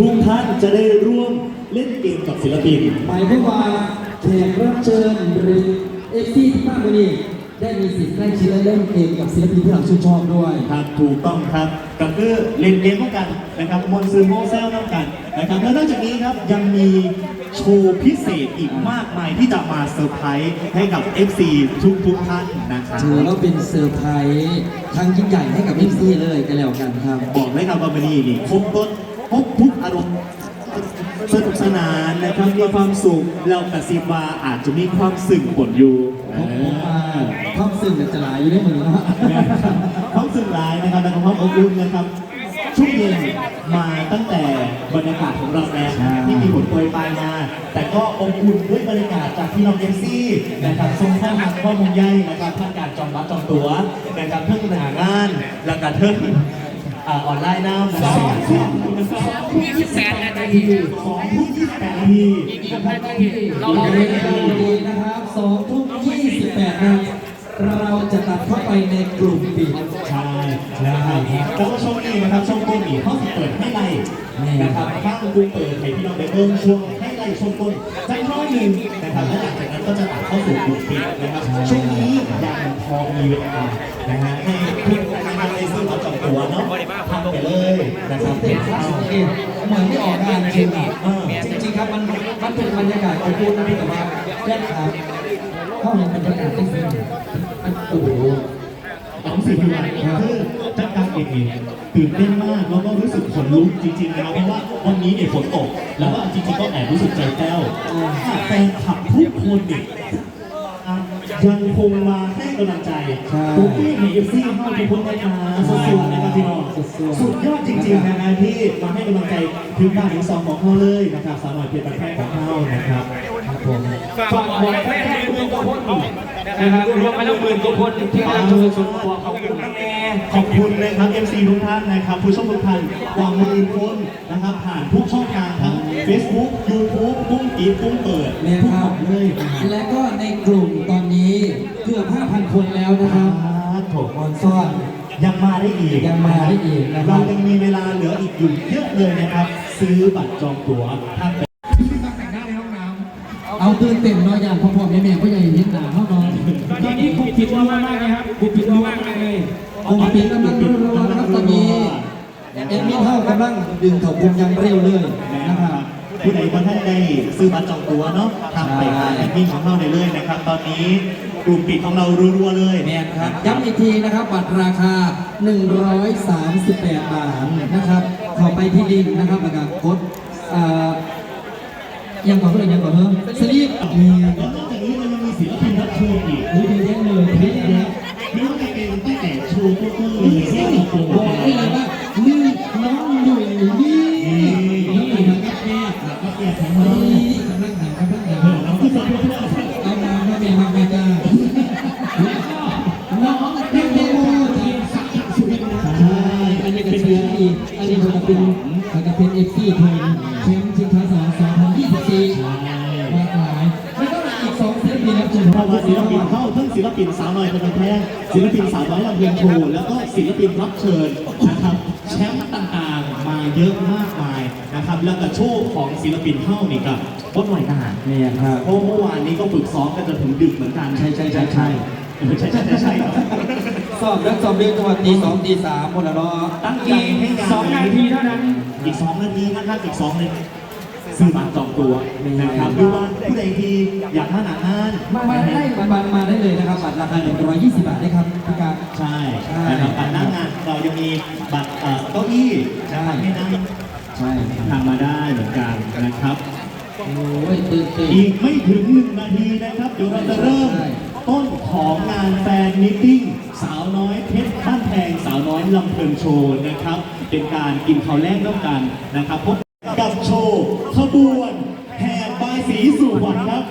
ทุกท่านจะได้ร่วมเล่นเกมกับศิลปิน หมายความว่าแขกรับเชิญหรือเอฟซีที่มากกว่านี้ได้มีสิทธิ์ใกล้ชิดและเล่นเกมกับศิลปินที่เราชื่นชอบด้วย ครับถูกต้องครับกับคือเล่นเกมร่วมกันนะครับมวลซือโมเซลร่วมกันนะครับแล้วนอกจากนี้ครับยังมีโชว์พิเศษอีกมากมายที่จะมาเซอร์ไพรส์ให้กับ FC ทุกทุกๆท่านนะครับถือว่าเป็นเซอร์ไพรส์ครั้งยิ่งใหญ่ให้กับเอฟซีเลยกันแล้วกันครับ บอกเลยครับว่าวันนี้นี่ครบต้นครบทุก อารมณ์สนุกสนานนะครับมีความสุขเรากระซิบว่าอาจจะมีความสึ่งผลอยู่ผมผมมาความซึ้งจะหลายอยู่ในมือเนาะความสึ่งร้ายนะครับและความอบอุ่นนะครับช่วงเย็นมาตั้งแต่บรรยากาศของเราแล้วที่มีผลโปรยปลายมาแต่ก็อบอุ่นด้วยบรรยากาศจากพี่น้องเอฟซีนะครับทรงข้างข้อมูลใหญ่นะครับท่านการจองบัตรจองตั๋วนะครับเพิ่องหางานแล้วก็เพิ่อ ออนไลน์น้ำนะครับสองทุ่มสองทุ่มยี่สิบแปดนาทีสองทุ่มยี่สิบแปดนาทีนะครับเราเล่นกันดีนะครับสองทุ่มยี่สิบแปดนาทีเราจะตัดเข้าไปในกลุ่มปิดใช่นะครับแล้วก็ช่วงนี้นะครับช่วงต้นนี่เขาสิเปิดให้ไล่นะครับข้างกูเปิดให้พี่น้องได้เบิ่งช่วงให้ไล่ช่วงต้นสักน้อยหนึ่งนะครับแล้วหลังจากนั้นก็จะตัดเข้าสู่กลุ่มปิดนะครับช่วงนี้ยังพอมีเวลานะฮะให้ทุกท่าน ตั๋วเนาะทำไปเลยนะครับเด็กครับโอเคเหมือนที่ออกงานจริงอะจริงๆครับมันมันเป็นบรรยากาศอบอุ่นนะพี่แต่ว่าแค่ครับเข้าในบรรยากาศที่ฟินมันโอ้โหต้องสื่อคือคือจักการเอกเนี่ยตื่นเต้นมากแล้วก็รู้สึกขนลุกจริงๆนะครับเพราะว่าวันนี้เนี่ยฝนตก แล้วก็จริงๆก็แอบรู้สึกใจแป้วแฟนคลับทุกคนเนี่ย ยังคงมาให้กำลังใจปุ๊กปี้มีเอฟซีเข้าทุกคนเลยนะสุดๆนะครับพี่น้องสุดยอดจริงๆนะฮะที่มาให้กำลังใจถึงบ้านถึงสองของเขาเลยนะครับสาวหน่อยเพียรบันแพงของเขานะครับครับผมฝากบอกแค่หมื่นกว่าคนนะครับรวมไปแล้วหมื่นกว่าคนที่กำลังชมตัวเขาอยู่นั่นเองขอบคุณนะครับ MC ทุกท่านนะครับผู้ชมทุกท่านกว่าหมื่นคนนะครับผ่านทุกช่องทางทั้ง Facebook YouTube กุ้งกีบกุ้งเปิดเนี่ยทุกครัหบมดเลยนะฮะและก็ในกลุ่มตอนนี้เกือบ5,000 คนแล้วนะครับโถออนซ่อน ยังมาได้อีกยังมาได้อีกนะครับเรายังมีเวลาเหลืออีกอยู่เยอะเลยนะครับ ซื้อบัตรจองตั๋วท่านไปเอาตื่นเต้นเนาะอย่างพ่อๆแม่ๆก็ยังเห็นหน้าเขาเนาะตอนนี้คุกปิดรัวมากเลยครับคุกปิดรัวมากเลย กลุ่มปิดกำลังรัวๆนะครับตอนนี้เอ็มมี่เท่ากำลังดึงเขากลุ่มอยังเร็วเลยนะครับ ผู้ใดคนท่านได้ซื้อบัตรจองตั๋วเนาะทำไปหาแอดมินของเราได้เลยนะครับ ตอนนี้กลุ่มปิดของเรารัวๆเลยแมนครับย้ำอีกทีนะครับบัตรราคา 138 บาทนะครับเข้าไปที่ลิงก์นะครับแล้วก็กดอ่ายังก่อนเพื่อนยังก่อนเพิ่มสลีปมีแล้วนอกจากนี้เรายังมีศิลปินรับเชิญอีก เชียร์อีกอันนี้ก็เป็นก็จะเป็นเอฟซีทีมแชมป์ชิงช้าสอง2024มากหลายแล้วก็อีกสองศิลปินรับเชิญเพราะว่าศิลปินเข้าทั้งศิลปินสาวน้อยคนแพงศิลปินสาวน้อยลำเพียงโชว์แล้วก็ศิลปินรับเชิญนะครับแชมป์ต่างๆมาเยอะมากมายนะครับแล้วก็โชว์ของศิลปินเข้านี่กับก็หน่อยหน้าเนี่ยครับเพราะเมื่อวานนี้ก็ฝึกซ้อมกันจนถึงดึกเหมือนกันใช่ใช่ใช่ใช่เออ ใช่ใช่ใช่ใช่ครับสอบแล้วสอบเรียนจังหวัดตีสองตีสามหมดแล้วเนาะตั้งใจอีกให้งานสองนาทีเท่านั้น อีกสองนาทีนะครับอีกสองนาทีซื้อบัตรจองตัวนะครับหรือว่าผู้ใดที่อยากมาหนางานมามาได้มามาได้เลยนะครับบัตรราคา 120 บาทได้ครับพี่การใช่ใช่นะครับบัตรหน้างานเรายังมีบัตรเอ่อเก้าอี้ใช่ให้นั่งใช่ทำมาได้เหมือนกันนะครับโอ้ยตื่นเต้นอีกไม่ถึงหนึ่งนาทีนะครับเดี๋ยวเราจะเริ่ม ต้นของงานแฟนมิทติ้งสาวน้อยเพชรบ้านแพงสาวน้อยลำเพลินโชว์นะครับ เป็นการกินข้าวแลกร่วมกันนะครับพบกับโชว์ขบวนแห่บายสีสู่ขวัญครับ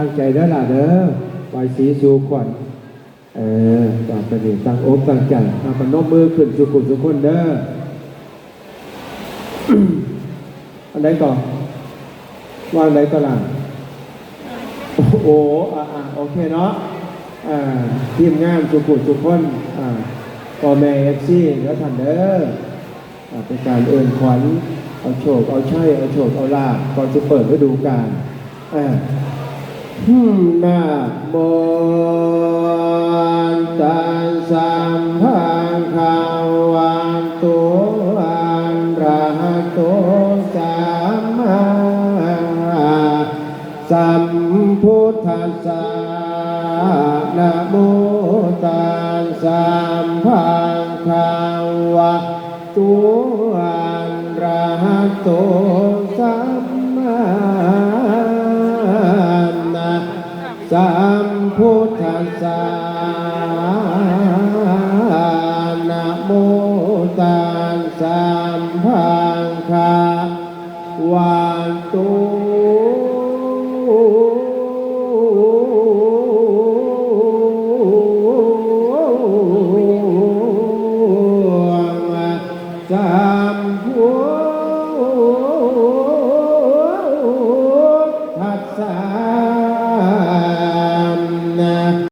ตั้งใจเด้อล่ะเด้อไหวสีสู่ขวัญเออต่อไปนี้ตั้งอกตั้งใจเอาปนมมือขึ้นสุขุมสุขคนเด้ออันใดก่อนวางใดก็ล่ะโอ้โหอะอะโอเคเนาะอ่าทีมงานสุขุมสุขคนอ่าพ่อแม่เอฟซีแล้วท่านเด้ออ่าเป็นการเอื่นขวัญเอาโชค เอาชัยเอาโชค เอาลาภก่อนจะเปิดฤดูกาลอ่า นะโมตัสสะภะคะวะโตอะระหะโตสัมมาสัมพุทธัสสะนะโมตัสสะภะคะวะโตอะระหะโต ว